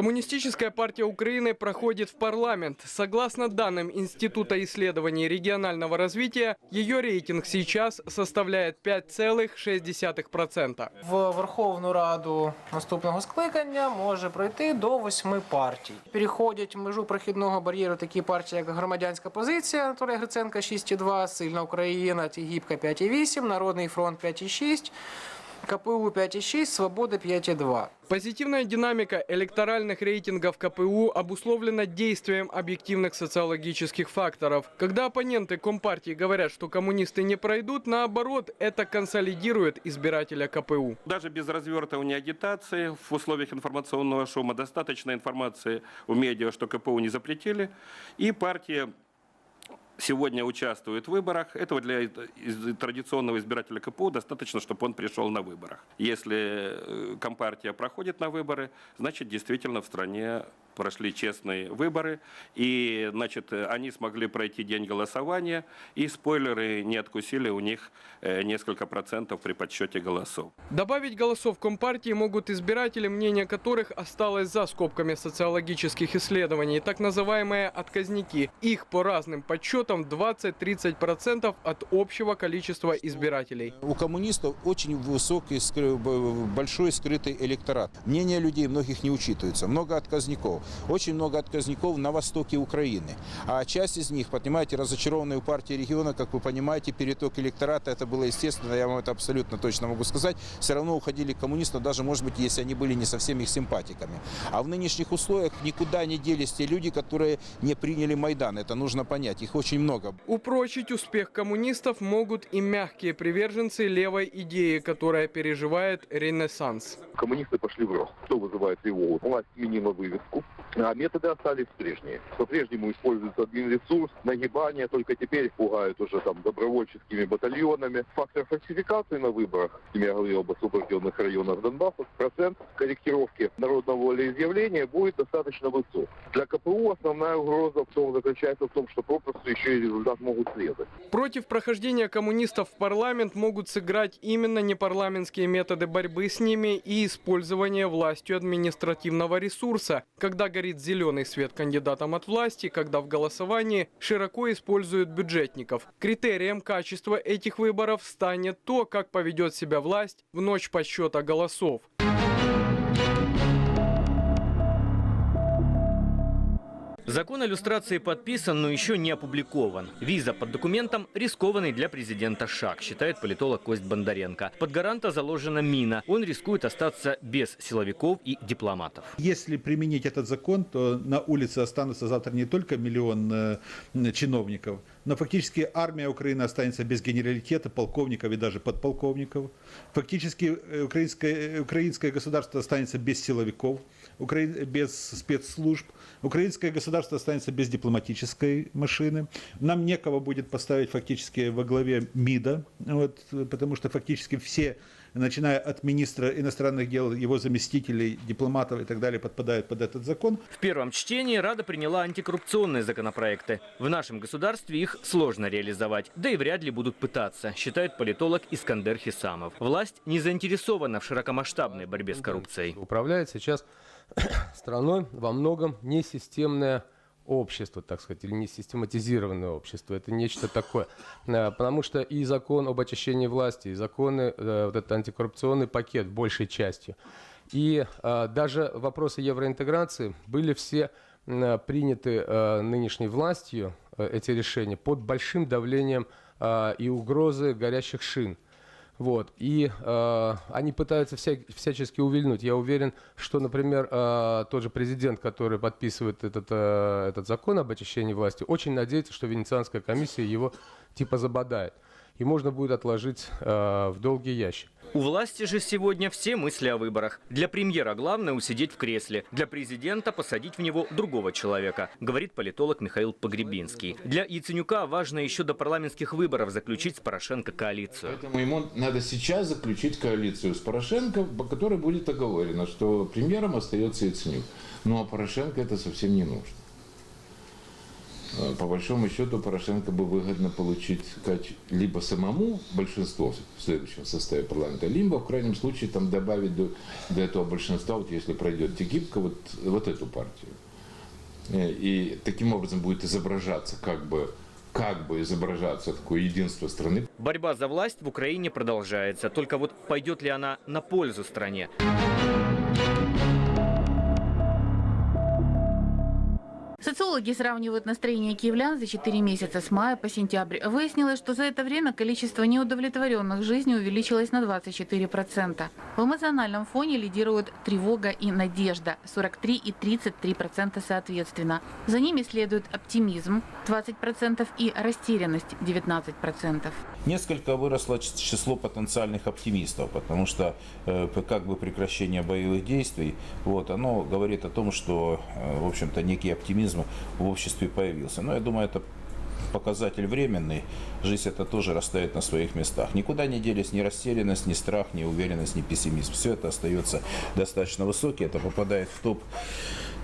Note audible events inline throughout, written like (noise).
Коммунистическая партия Украины проходит в парламент. Согласно данным Института исследований регионального развития, ее рейтинг сейчас составляет 5,6%. В Верховну Раду наступного скликання може пройти до восьми партій. Переходять межу прохідного бар'єру такі партії, як громадянська позиція Анатолія Гриценка 6,2, Сильна Україна, Тігіпка 5,8, Народний фронт 5,6, КПУ 5,6, Свобода 5,2. Позитивная динамика электоральных рейтингов КПУ обусловлена действием объективных социологических факторов. Когда оппоненты Компартии говорят, что коммунисты не пройдут, наоборот, это консолидирует избирателя КПУ. Даже без развертывания агитации в условиях информационного шума достаточно информации в медиа, что КПУ не запретили, и партия сегодня участвует в выборах. Этого для традиционного избирателя КПУ достаточно, чтобы он пришел на выборах. Если э, Компартия проходит на выборы, значит, действительно в стране прошли честные выборы, и, значит, они смогли пройти день голосования, и спойлеры не откусили у них э, несколько процентов при подсчете голосов. Добавить голосов Компартии могут избиратели, мнение которых осталось за скобками социологических исследований, так называемые отказники. Их по разным подсчетам 20-30% от общего количества избирателей. У коммунистов очень высокий, большой скрытый электорат. Мнение людей многих не учитывается. Много отказников. Очень много отказников на востоке Украины. А часть из них, понимаете, разочарованные у партии региона, как вы понимаете, переток электората, это было естественно, я вам это абсолютно точно могу сказать, все равно уходили к коммунистам, даже, может быть, если они были не совсем их симпатиками. А в нынешних условиях никуда не делись те люди, которые не приняли Майдан. Это нужно понять. Их очень много. Упрочить успех коммунистов могут и мягкие приверженцы левой идеи, которая переживает ренессанс. коммунисты пошли в рост, что вызывает тревогу. Власть сменила вывеску, а методы остались прежние. По-прежнему используется админресурс, нагибание, только теперь пугают уже там добровольческими батальонами. Фактор фальсификации на выборах, я говорил об освобожденных районах Донбасса, процент корректировки народного волеизъявления будет достаточно высок. Для КПУ основная угроза в том заключается в том, что попросту еще и результат могут срезать. Против прохождения коммунистов в парламент могут сыграть именно непарламентские методы борьбы с ними и использование властью административного ресурса, когда горит зеленый свет кандидатам от власти, когда в голосовании широко используют бюджетников. Критерием качества этих выборов станет то, как поведет себя власть в ночь подсчета голосов. Закон о иллюстрации подписан, но еще не опубликован. Виза под документом – рискованный для президента шаг, считает политолог Кость Бондаренко. Под гаранта заложена мина. Он рискует остаться без силовиков и дипломатов. Если применить этот закон, то на улице останутся завтра не только миллион э, чиновников, но фактически армия Украины останется без генералитета, полковников и даже подполковников. Фактически э, украинское, э, украинское государство останется без силовиков, без спецслужб. Украинское государство останется без дипломатической машины. Нам некого будет поставить фактически во главе МИДа, вот, потому что фактически все начиная от министра иностранных дел, его заместителей, дипломатов и так далее, подпадают под этот закон. В первом чтении Рада приняла антикоррупционные законопроекты. В нашем государстве их сложно реализовать, да и вряд ли будут пытаться, считает политолог Искандер Хисамов. Власть не заинтересована в широкомасштабной борьбе с коррупцией. Управляет сейчас (coughs) страной во многом несистемное общество, так сказать, или не систематизированное общество. Это нечто такое. Э, Потому что и закон об очищении власти, и законы, э, вот этот антикоррупционный пакет большей частью, и э, даже вопросы евроинтеграции были все приняты нынешней властью, эти решения, под большим давлением и угрозы горящих шин. Вот. И э, они пытаются вся, всячески увильнуть. Я уверен, что, например, э, тот же президент, который подписывает этот, э, этот закон об очищении власти, очень надеется, что Венецианская комиссия его типа забодает. И можно будет отложить э, в долгий ящик. У власти же сегодня все мысли о выборах. Для премьера главное усидеть в кресле, для президента посадить в него другого человека, говорит политолог Михаил Погребинский. Для Яценюка важно еще до парламентских выборов заключить с Порошенко коалицию. Поэтому ему надо сейчас заключить коалицию с Порошенко, по которой будет оговорено, что премьером остается Яценюк. Ну а Порошенко это совсем не нужно. Э, по большому счету Порошенко бы выгодно получить либо самому большинство в следующем составе парламента, либо в крайнем случае там добавить до, до этого большинства, вот если пройдет Тегибко, вот, вот эту партию. Э, И таким образом будет изображаться как бы как бы изображаться такое единство страны. Борьба за власть в Украине продолжается. Только вот пойдет ли она на пользу стране? Социологи сравнивают настроение киевлян за 4 месяца с мая по сентябрь. Выяснилось, что за это время количество неудовлетворенных жизнью увеличилось на 24%. В эмоциональном фоне лидируют тревога и надежда – 43 и 33% соответственно. За ними следует оптимизм – 20% и растерянность – 19%. Несколько выросло число потенциальных оптимистов, потому что э, как бы прекращение боевых действий, вот, оно говорит о том, что, э, в общем-то, некий оптимизм в обществе появился. Но я думаю, это показатель временный. Жизнь это тоже расставит на своих местах. Никуда не делись ни растерянность, ни страх, ни уверенность, ни пессимизм. Все это остается достаточно высокий. Это попадает в топ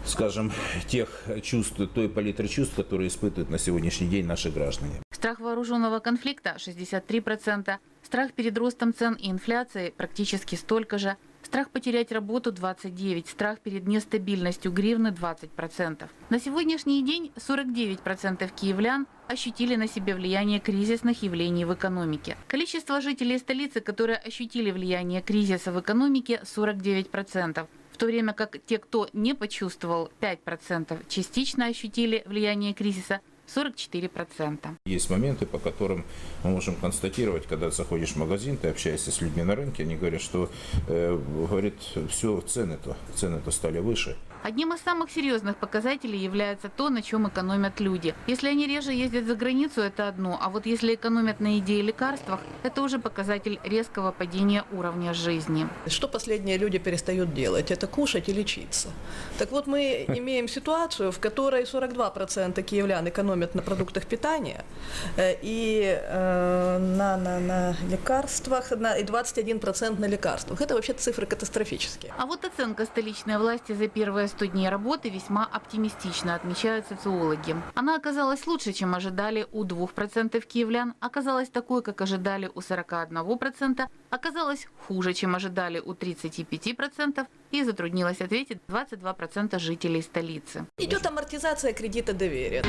скажем, тех чувств, той палитры чувств, которые испытывают на сегодняшний день наши граждане. Страх вооруженного конфликта – 63%. Страх перед ростом цен и инфляцией – практически столько же. Страх потерять работу – 29%. Страх перед нестабильностью гривны – 20%. На сегодняшний день 49% киевлян ощутили на себе влияние кризисных явлений в экономике. Количество жителей столицы, которые ощутили влияние кризиса в экономике – 49%. В то время как те, кто не почувствовал 5%, частично ощутили влияние кризиса 44%. Есть моменты, по которым мы можем констатировать, когда заходишь в магазин, ты общаешься с людьми на рынке, они говорят, что, э, говорит, все, цены-то, цены-то стали выше. Одним из самых серьезных показателей является то, на чем экономят люди. Если они реже ездят за границу, это одно, а вот если экономят на еде и лекарствах, это уже показатель резкого падения уровня жизни. Что последние люди перестают делать? Это кушать и лечиться. Так вот, мы (laughs) имеем ситуацию, в которой 42% киевлян экономят на продуктах питания э, и э, на, на, на лекарствах, на, и 21% на лекарствах. Это вообще цифры катастрофические. А вот оценка столичной власти за первые 100 дней работы весьма оптимистично, отмечают социологи. Она оказалась лучше, чем ожидали у 2% киевлян, оказалась такой, как ожидали у 41%, оказалась хуже, чем ожидали у 35% и затруднилась ответить 22% жителей столицы. Идет амортизация кредита доверия.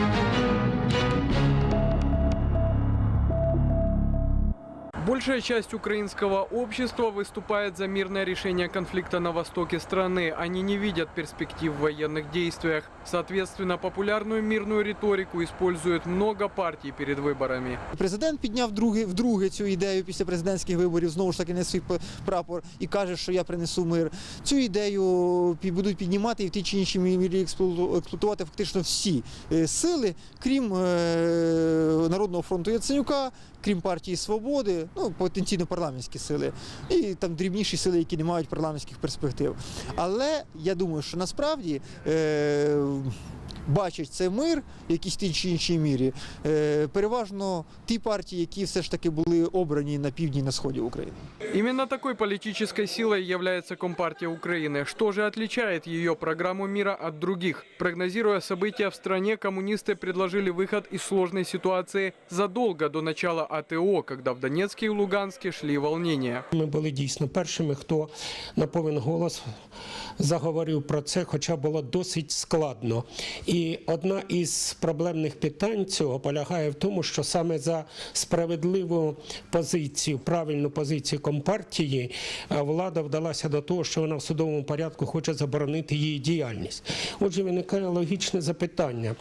Большая часть украинского общества выступает за мирное решение конфликта на востоке страны. Они не видят перспектив в военных действиях. Соответственно, популярную мирную риторику используют много партий перед выборами. Президент підняв друге, вдруге цю ідею після президентських виборів, знову ж таки не свій п- прапор і каже, що я принесу мир. Цю ідею пі- будуть піднімати і в тій чи іншій мірі експлуату- експлуатувати фактично всі е, сили, крім е, Народного фронту Яценюка, крім партії Свободи, ну потенційно парламентські сили, і там дрібніші сили, які не мають парламентських перспектив. Але я думаю, що насправді. Е, Бачать цей мир в якійсь тій чи іншій мірі, е, переважно ті партії, які все ж таки були обрані на півдні і на сході України. Именно такой политической силой является Компартия Украины. Что же отличает ее программу мира от других? Прогнозируя события в стране, коммунисты предложили выход из сложной ситуации задолго до начала АТО, когда в Донецке и Луганске шли волнения. Ми були дійсно першими, хто на повен голос заговорив про це, хоча було досить складно. І одна із проблемних питань цього полягає в тому, що саме за справедливу позицію, правильну позицію компартії е, влада вдалася до того, що вона в судовому порядку хоче заборонити її діяльність. Отже, виникає логічне запитання.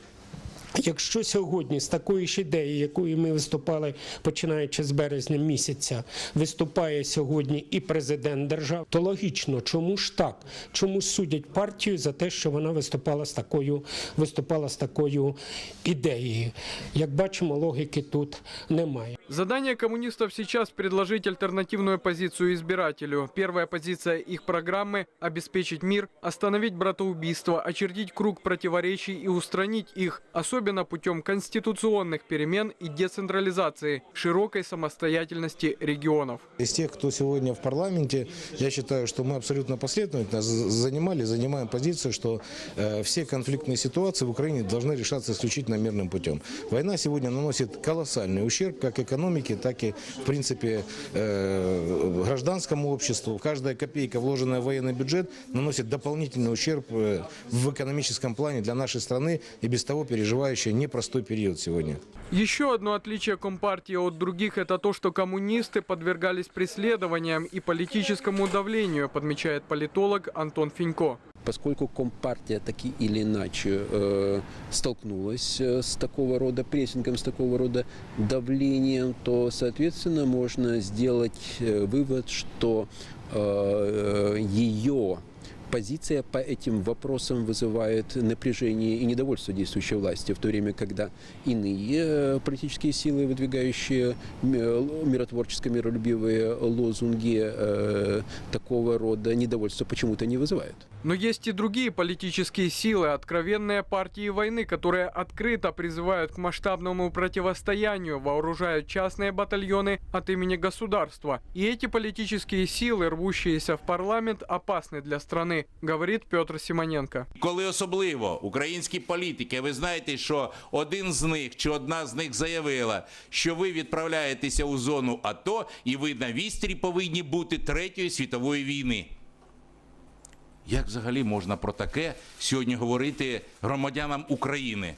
Якщо сьогодні з такої ж ідеї, якою ми виступали починаючи з березня місяця, виступає сьогодні і президент держави, то логічно, чому ж так? Чому судять партію за те, що вона виступала з такою, виступала з такою ідеєю? Як бачимо, логіки тут немає. Задание коммунистов сейчас предложить альтернативную позицию избирателю. Первая позиция их программы – обеспечить мир, остановить братоубийство, очертить круг противоречий и устранить их, особенно путем конституционных перемен и децентрализации, широкой самостоятельности регионов. Из тех, кто сегодня в парламенте, я считаю, что мы абсолютно последовательно занимали, занимаем позицию, что э, все конфликтные ситуации в Украине должны решаться исключительно мирным путем. Война сегодня наносит колоссальный ущерб как экономике, так и, в принципе, э, гражданскому обществу. Каждая копейка, вложенная в военный бюджет, наносит дополнительный ущерб э, в экономическом плане для нашей страны и без того переживающей непростой период сегодня. Еще одно отличие Компартии от других – это то, что коммунисты подвергались преследованиям и политическому давлению, подмечает политолог Антон Финько. Поскольку Компартия таки или иначе э, столкнулась э, с такого рода прессингом, с такого рода давлением, то, соответственно, можно сделать э, вывод, что э, ее позиция по этим вопросам вызывает напряжение и недовольство действующей власти, в то время, когда иные э, политические силы, выдвигающие ми- миротворческо-миролюбивые лозунги э, такого рода недовольства почему-то не вызывают. Но есть и другие политические силы, откровенные партии войны, которые открыто призывают к масштабному противостоянию, вооружают частные батальоны от имени государства. И эти политические силы, рвущиеся в парламент, опасны для страны, говорит Петр Симоненко. Коли особливо українські політики, ви знаєте, що один з них чи одна з них заявила, що ви відправляєтеся у зону АТО і ви на вістрі повинні бути Третьої світової війни. Як взагалі можна про таке сьогодні говорити громадянам України?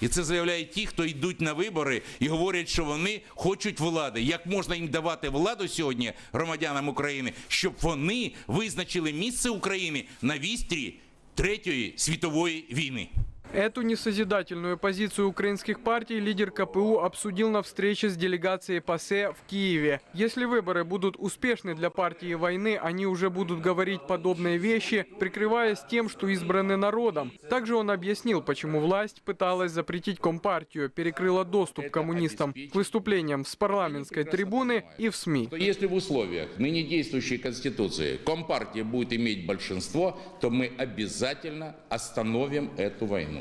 І це заявляють ті, хто йдуть на вибори і говорять, що вони хочуть влади. Як можна їм давати владу сьогодні громадянам України, щоб вони визначили місце України на вістрі Третьої світової війни? Эту несозидательную позицию украинских партий лидер КПУ обсудил на встрече с делегацией ПАСЕ в Киеве. Если выборы будут успешны для партии войны, они уже будут говорить подобные вещи, прикрываясь тем, что избраны народом. Также он объяснил, почему власть пыталась запретить Компартию, перекрыла доступ коммунистам к выступлениям с парламентской трибуны и в СМИ. Если в условиях ныне действующей Конституции Компартия будет иметь большинство, то мы обязательно остановим эту войну.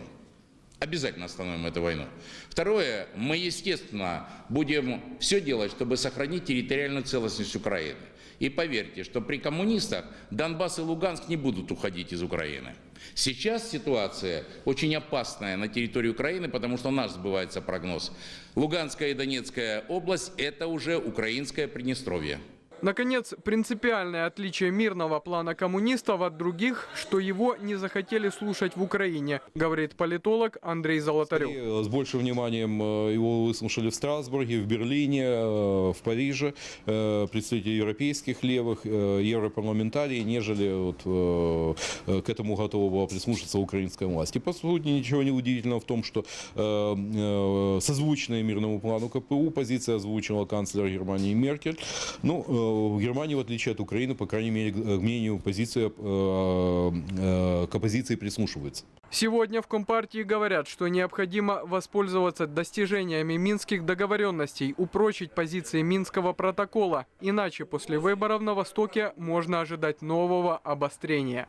Обязательно остановим эту войну. Второе, мы, естественно, будем все делать, чтобы сохранить территориальную целостность Украины. И поверьте, что при коммунистах Донбасс и Луганск не будут уходить из Украины. Сейчас ситуация очень опасная на территории Украины, потому что у нас сбывается прогноз. Луганская и Донецкая область – это уже украинское Приднестровье. Наконец, принципиальное отличие мирного плана коммунистов от других, что его не захотели слушать в Украине, говорит политолог Андрей Золотарев. С большим вниманием э, его выслушали в Страсбурге, в Берлине, э, в Париже э, представители европейских левых, э, европарламентарии, нежели вот, э, э, к этому готова была прислушаться украинская власть. И по сути ничего не удивительного в том, что э, э, созвучная мирному плану КПУ позиция озвучила канцлер Германии Меркель. Ну, в Германии, в отличие от Украины, по крайней мере, к мнению позиция, э, э, к оппозиции прислушивается. Сегодня в Компартии говорят, что необходимо воспользоваться достижениями минских договоренностей, упрочить позиции Минского протокола. Иначе после выборов на Востоке можно ожидать нового обострения.